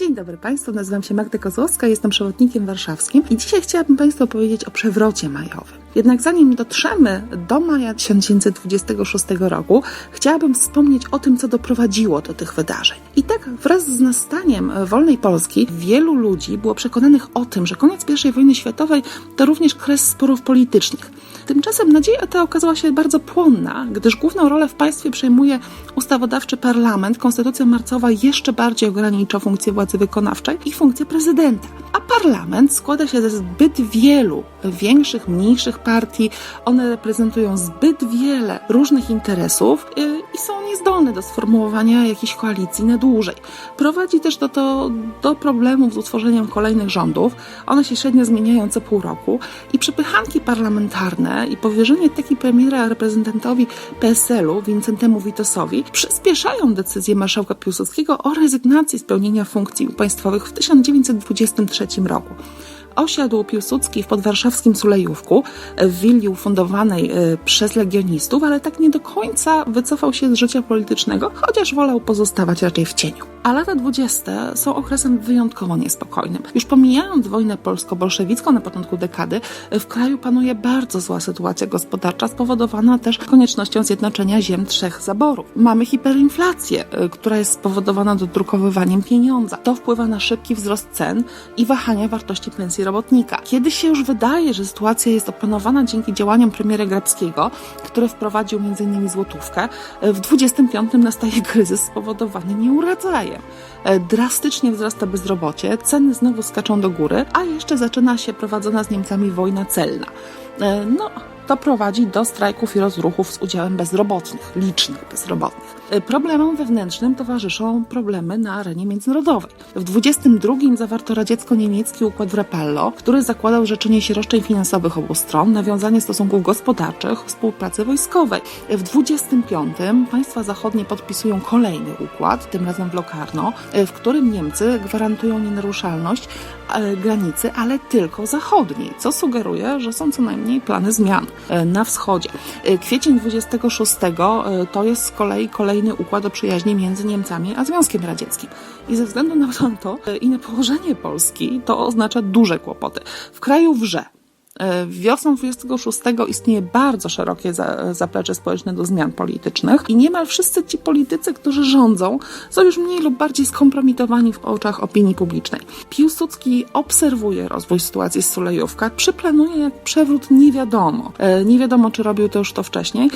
Dzień dobry Państwu, nazywam się Magda Kozłowska, jestem przewodnikiem warszawskim i dzisiaj chciałabym Państwu opowiedzieć o przewrocie majowym. Jednak zanim dotrzemy do maja 1926 roku, chciałabym wspomnieć o tym, co doprowadziło do tych wydarzeń. I tak wraz z nastaniem wolnej Polski wielu ludzi było przekonanych o tym, że koniec I wojny światowej to również kres sporów politycznych. Tymczasem nadzieja ta okazała się bardzo płonna, gdyż główną rolę w państwie przejmuje ustawodawczy parlament. Konstytucja marcowa jeszcze bardziej ogranicza funkcję władzy wykonawczej i funkcję prezydenta. A parlament składa się ze zbyt wielu większych, mniejszych partii. One reprezentują zbyt wiele różnych interesów yy, i są niezdolne do sformułowania jakiejś koalicji na dłużej. Prowadzi też do, to, do problemów z utworzeniem kolejnych rządów. One się średnio zmieniają co pół roku i przepychanki parlamentarne i powierzenie takiej premiera reprezentantowi PSL-u, Wincentemu Witosowi, przyspieszają decyzję marszałka Piłsudskiego o rezygnacji z pełnienia funkcji państwowych w 1923 roku osiadł Piłsudski w podwarszawskim Sulejówku, w willi ufundowanej e, przez legionistów, ale tak nie do końca wycofał się z życia politycznego, chociaż wolał pozostawać raczej w cieniu. A lata dwudzieste są okresem wyjątkowo niespokojnym. Już pomijając wojnę polsko-bolszewicką na początku dekady, w kraju panuje bardzo zła sytuacja gospodarcza, spowodowana też koniecznością zjednoczenia ziem trzech zaborów. Mamy hiperinflację, e, która jest spowodowana dodrukowywaniem pieniądza. To wpływa na szybki wzrost cen i wahania wartości pensji robotnika. Kiedy się już wydaje, że sytuacja jest opanowana dzięki działaniom premiera Grabskiego, który wprowadził m.in. złotówkę, w 25 nastaje kryzys spowodowany nieuradzajem. Drastycznie wzrasta bezrobocie, ceny znowu skaczą do góry, a jeszcze zaczyna się prowadzona z Niemcami wojna celna. No, to prowadzi do strajków i rozruchów z udziałem bezrobotnych, licznych bezrobotnych. Problemom wewnętrznym towarzyszą problemy na arenie międzynarodowej. W 22 zawarto radziecko-niemiecki układ w Rapallo, który zakładał rzeczenie się roszczeń finansowych obu stron, nawiązanie stosunków gospodarczych, współpracy wojskowej. W 25 państwa zachodnie podpisują kolejny układ, tym razem w Locarno, w którym Niemcy gwarantują nienaruszalność granicy, ale tylko zachodniej, co sugeruje, że są co najmniej plany zmian na wschodzie. Kwiecień 26 to jest z kolei kolejny układ o przyjaźni między Niemcami a Związkiem Radzieckim. I ze względu na to i na położenie Polski to oznacza duże kłopoty. W kraju wrze. Wiosną 26 istnieje bardzo szerokie zaplecze społeczne do zmian politycznych i niemal wszyscy ci politycy, którzy rządzą, są już mniej lub bardziej skompromitowani w oczach opinii publicznej. Piłsudski obserwuje rozwój sytuacji z Sulejówka, przyplanuje jak przewrót nie wiadomo. Nie wiadomo, czy robił to już to wcześniej.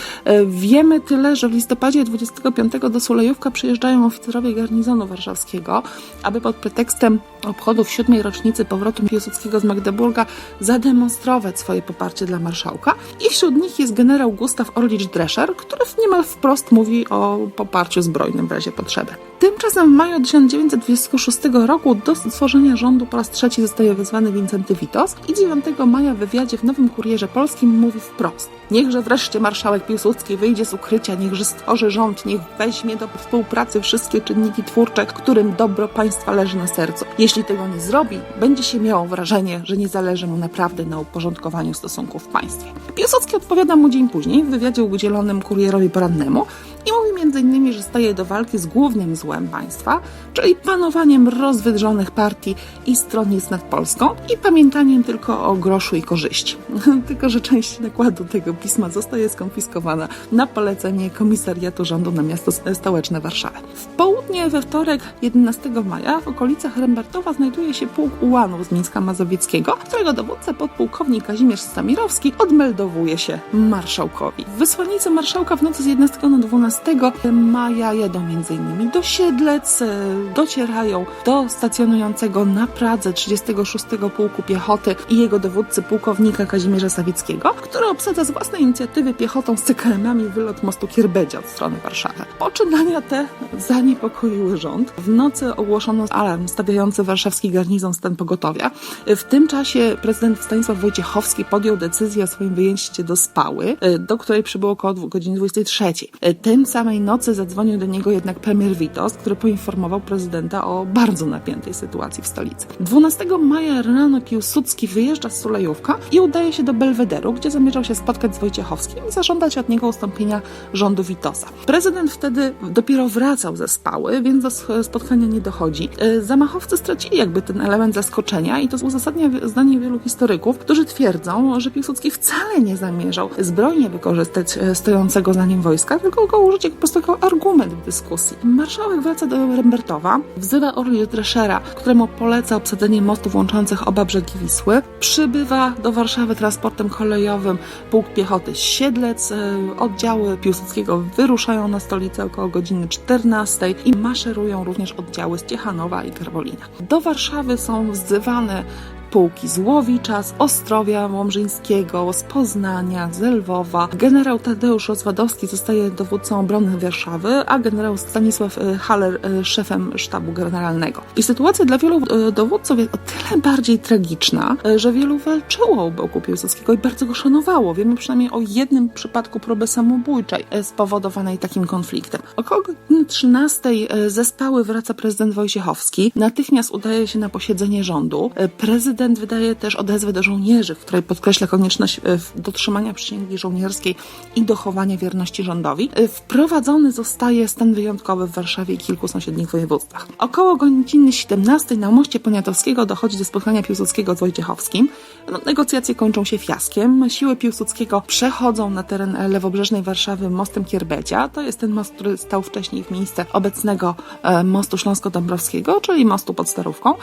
Wiemy tyle, że w listopadzie 25 do Sulejówka przyjeżdżają oficerowie garnizonu warszawskiego, aby pod pretekstem obchodów siódmej rocznicy powrotu Piłsudskiego z Magdeburga zademonstrować swoje poparcie dla marszałka i wśród nich jest generał Gustaw Orlicz-Drescher, który niemal wprost mówi o poparciu zbrojnym w razie potrzeby. Tymczasem w maju 1926 roku do stworzenia rządu po raz trzeci zostaje wezwany Wincenty Witos i 9 maja w wywiadzie w Nowym Kurierze Polskim mówi wprost Niechże wreszcie marszałek Piłsudski wyjdzie z ukrycia, niechże stworzy rząd, niech weźmie do współpracy wszystkie czynniki twórcze, którym dobro państwa leży na sercu. Jeśli tego nie zrobi, będzie się miało wrażenie, że nie zależy mu naprawdę na uporządkowaniu stosunków w państwie. Piłsudski odpowiada mu dzień później w wywiadzie udzielonym kurierowi porannemu i mówi m.in., że staje do walki z głównym złem państwa, czyli panowaniem rozwydrzonych partii i stronnic nad Polską i pamiętaniem tylko o groszu i korzyści. tylko, że część nakładu tego pisma zostaje skonfiskowana na polecenie komisariatu rządu na miasto stołeczne Warszawę. W południe we wtorek 11 maja w okolicach Rembertowa znajduje się pułk ułanów z Mińska Mazowieckiego, którego dowódca podpułkownik Kazimierz Stamirowski odmeldowuje się marszałkowi. Wysłannicy marszałka w nocy z 11 na 12 maja jadą m.in. do Siedlec, docierają do stacjonującego na Pradze 36 Pułku Piechoty i jego dowódcy pułkownika Kazimierza Sawickiego, który obsadza z własnej inicjatywy piechotą z CKM-ami wylot mostu Kierbedzia od strony Warszawy. Poczynania te zaniepokoiły rząd. W nocy ogłoszono alarm stawiający warszawski garnizon stan pogotowia. W tym czasie prezydent Stanisław Wojciechowski podjął decyzję o swoim wyjęciu do Spały, do której przybyło około godziny 23. Tym samej nocy zadzwonił do niego jednak premier Witos, który poinformował prezydenta o bardzo napiętej sytuacji w stolicy. 12 maja rano Piłsudski wyjeżdża z Sulejówka i udaje się do Belwederu, gdzie zamierzał się spotkać z Wojciechowskim i zażądać od niego ustąpienia rządu Witosa. Prezydent wtedy dopiero wracał ze spały, więc do spotkania nie dochodzi. E, Zamachowcy stracili jakby ten element zaskoczenia i to uzasadnia zdanie wielu historyków, którzy twierdzą, że Piłsudski wcale nie zamierzał zbrojnie wykorzystać e, stojącego za nim wojska, tylko go użyć jak po prostu jako argument w dyskusji. Marszałek wraca do Rembertowa, wzywa Orli Dreschera, któremu poleca obsadzenie mostów łączących oba brzegi Wisły. Przybywa do Warszawy transportem kolejowym pułk piechoty Siedlec. E, Oddziały Piłsudskiego wyruszają na stolicę około godziny 14 i maszerują również oddziały z Ciechanowa i Garwolina. Do Warszawy są wzywane pułki z Łowicza, z Ostrowia Łomżyńskiego, z Poznania, z Lwowa. Generał Tadeusz Rozwadowski zostaje dowódcą obrony Warszawy, a generał Stanisław e, Haller e, szefem sztabu generalnego. I sytuacja dla wielu e, dowódców jest o tyle bardziej tragiczna, że wielu walczyło u boku Piłsudskiego i bardzo go szanowało. Wiemy przynajmniej o jednym przypadku próby samobójczej spowodowanej takim konfliktem. Około godziny 13 ze wraca prezydent Wojciechowski. Natychmiast udaje się na posiedzenie rządu. Prezydent wydaje też odezwę do żołnierzy, w której podkreśla konieczność e, dotrzymania przysięgi żołnierskiej i dochowania wierności rządowi. E, Wprowadzony zostaje stan wyjątkowy w Warszawie i kilku sąsiednich województwach. Około godziny 17 na moście Poniatowskiego dochodzi do spotkania Piłsudskiego z Wojciechowskim. No, negocjacje kończą się fiaskiem. Siły Piłsudskiego przechodzą na teren lewobrzeżnej Warszawy mostem Kierbecia. To jest ten most, który stał wcześniej w miejsce obecnego e, mostu Śląsko-Dąbrowskiego, czyli mostu pod Starówką.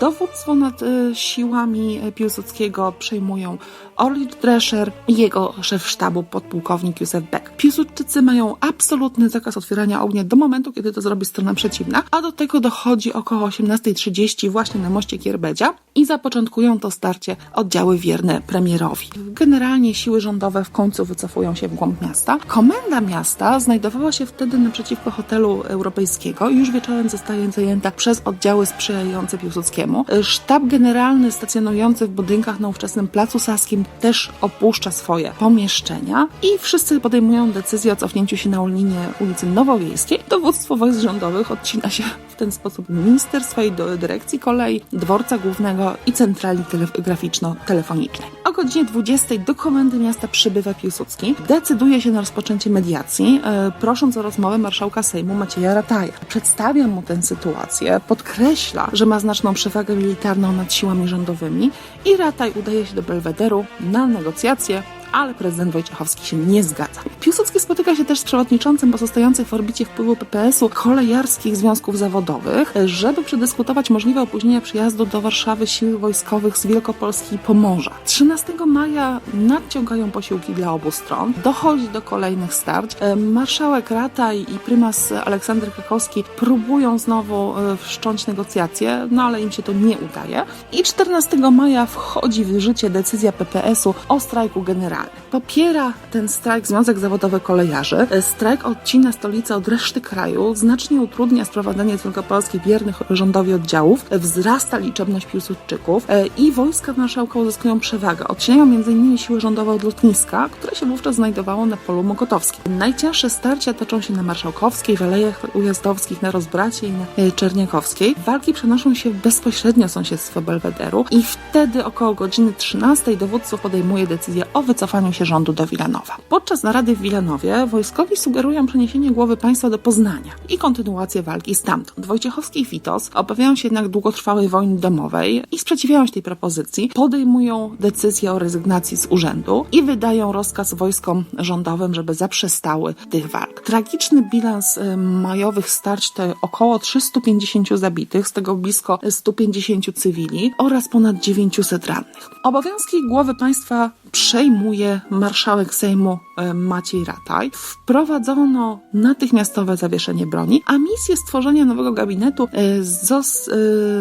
Dowództwo nad siłami Piłsudskiego przejmują Orlik Drescher i jego szef sztabu podpułkownik Józef Beck. Piłsudczycy mają absolutny zakaz otwierania ognia do momentu, kiedy to zrobi strona przeciwna, a do tego dochodzi około 18.30 właśnie na moście Kierbedzia i zapoczątkują to starcie oddziały wierne premierowi. Generalnie siły rządowe w końcu wycofują się w głąb miasta. Komenda miasta znajdowała się wtedy naprzeciwko hotelu europejskiego i już wieczorem zostaje zajęta przez oddziały sprzyjające Piłsudskiemu. Sztab generalny stacjonujący w budynkach na ówczesnym Placu Saskim też opuszcza swoje pomieszczenia i wszyscy podejmują decyzję o cofnięciu się na linię ulicy Nowowiejskiej. Dowództwo wojsk rządowych odcina się ten sposób ministerstwa i do dyrekcji kolei, dworca głównego i centrali telegraficzno-telefonicznej. O godzinie 20 do komendy miasta przybywa Piłsudski. Decyduje się na rozpoczęcie mediacji, e, prosząc o rozmowę marszałka Sejmu Macieja Rataja. Przedstawia mu tę sytuację, podkreśla, że ma znaczną przewagę militarną nad siłami rządowymi i Rataj udaje się do Belwederu na negocjacje ale prezydent Wojciechowski się nie zgadza. Piłsudski spotyka się też z przewodniczącym pozostających w orbicie wpływu PPS-u kolejarskich związków zawodowych, żeby przedyskutować możliwe opóźnienie przyjazdu do Warszawy sił wojskowych z Wielkopolski i Pomorza. 13 maja nadciągają posiłki dla obu stron, dochodzi do kolejnych starć. Marszałek Rataj i prymas Aleksander Krakowski próbują znowu wszcząć negocjacje, no ale im się to nie udaje. I 14 maja wchodzi w życie decyzja PPS-u o strajku generalnym. Popiera ten strajk Związek Zawodowy Kolejarzy. Strajk odcina stolicę od reszty kraju, znacznie utrudnia sprowadzenie z Wielkopolski wiernych rządowi oddziałów, wzrasta liczebność Piłsudczyków i wojska marszałka uzyskują przewagę. Odcinają m.in. siły rządowe od lotniska, które się wówczas znajdowało na polu mokotowskim. Najcięższe starcia toczą się na Marszałkowskiej, w Alejach Ujazdowskich, na Rozbracie i na Czerniakowskiej. Walki przenoszą się bezpośrednio sąsiedztwo Belwederu i wtedy około godziny 13 dowództwo podejmuje decyzję o wycofaniu wycofaniu się rządu do Wilanowa. Podczas narady w Wilanowie wojskowi sugerują przeniesienie głowy państwa do Poznania i kontynuację walki stamtąd. Wojciechowski i Witos obawiają się jednak długotrwałej wojny domowej i sprzeciwiają się tej propozycji. Podejmują decyzję o rezygnacji z urzędu i wydają rozkaz wojskom rządowym, żeby zaprzestały tych walk. Tragiczny bilans majowych starć to około 350 zabitych, z tego blisko 150 cywili oraz ponad 900 rannych. Obowiązki głowy państwa przejmuje marszałek Sejmu Maciej Rataj. Wprowadzono natychmiastowe zawieszenie broni, a misję stworzenia nowego gabinetu zos,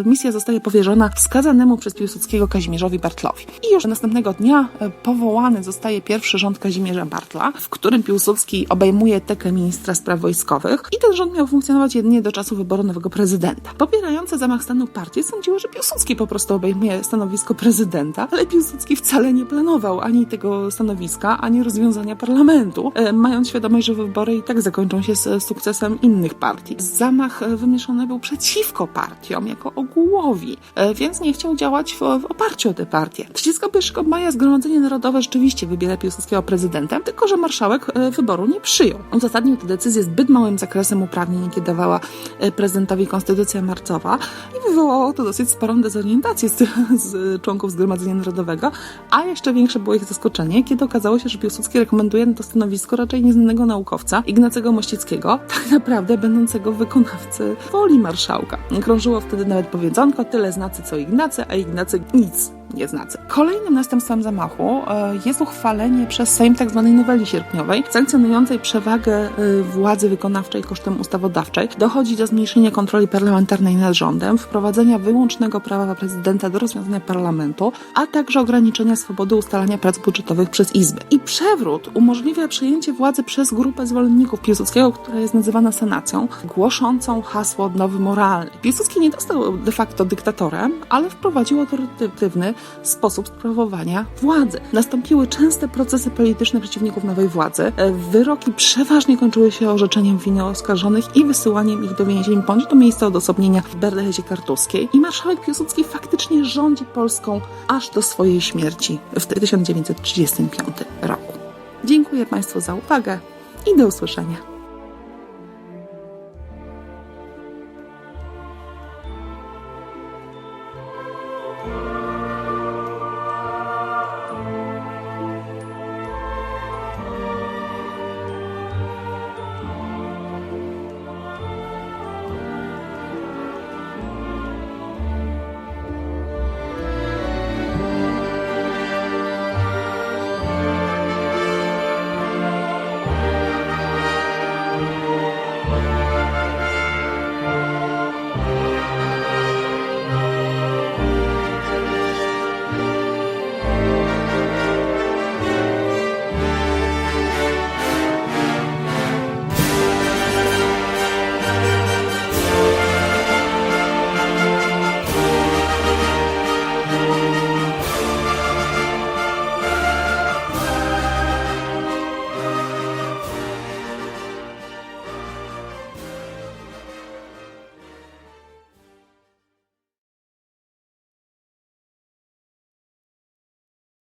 misja zostaje powierzona wskazanemu przez Piłsudskiego Kazimierzowi Bartlowi. I już następnego dnia powołany zostaje pierwszy rząd Kazimierza Bartla, w którym Piłsudski obejmuje tekę ministra spraw wojskowych i ten rząd miał funkcjonować jedynie do czasu wyboru nowego prezydenta. Popierające zamach stanu partie sądziły, że Piłsudski po prostu obejmuje stanowisko prezydenta, ale Piłsudski wcale nie planował ani tego stanowiska, ani rozwiązania partii parlamentu, e, mając świadomość, że wybory i tak zakończą się z sukcesem innych partii. Zamach e, wymierzony był przeciwko partiom, jako ogółowi, e, więc nie chciał działać w, w oparciu o te partie. 31 maja Zgromadzenie Narodowe rzeczywiście wybiera Piłsudskiego prezydentem, tylko że marszałek e, wyboru nie przyjął. Uzasadnił tę decyzję zbyt małym zakresem uprawnień, jakie dawała e, prezydentowi konstytucja marcowa i wywołało to dosyć sporą dezorientację z, z członków Zgromadzenia Narodowego, a jeszcze większe było ich zaskoczenie, kiedy okazało się, że Piłsudski rekomenduje na to stanowisko raczej nieznanego naukowca, Ignacego Mościckiego, tak naprawdę będącego wykonawcy woli marszałka. Krążyło wtedy nawet powiedzonko, tyle znacy co Ignacy, a Ignacy nic nie znacy. Kolejnym następstwem zamachu e, jest uchwalenie przez Sejm tzw. noweli sierpniowej, sankcjonującej przewagę e, władzy wykonawczej kosztem ustawodawczej. Dochodzi do zmniejszenia kontroli parlamentarnej nad rządem, wprowadzenia wyłącznego prawa prezydenta do rozwiązania parlamentu, a także ograniczenia swobody ustalania prac budżetowych przez Izby. I przewrót umożliwia przejęcie władzy przez grupę zwolenników Piłsudskiego, która jest nazywana sanacją, głoszącą hasło odnowy moralnej. Piłsudski nie został de facto dyktatorem, ale wprowadził autorytatywny sposób sprawowania władzy. Nastąpiły częste procesy polityczne przeciwników nowej władzy. E, Wyroki przeważnie kończyły się orzeczeniem winy oskarżonych i wysyłaniem ich do więzień bądź do miejsca odosobnienia w Berlechezie Kartuskiej. I marszałek Piłsudski faktycznie rządzi Polską aż do swojej śmierci w 1935 roku. Dziękuję Państwu za uwagę i do usłyszenia.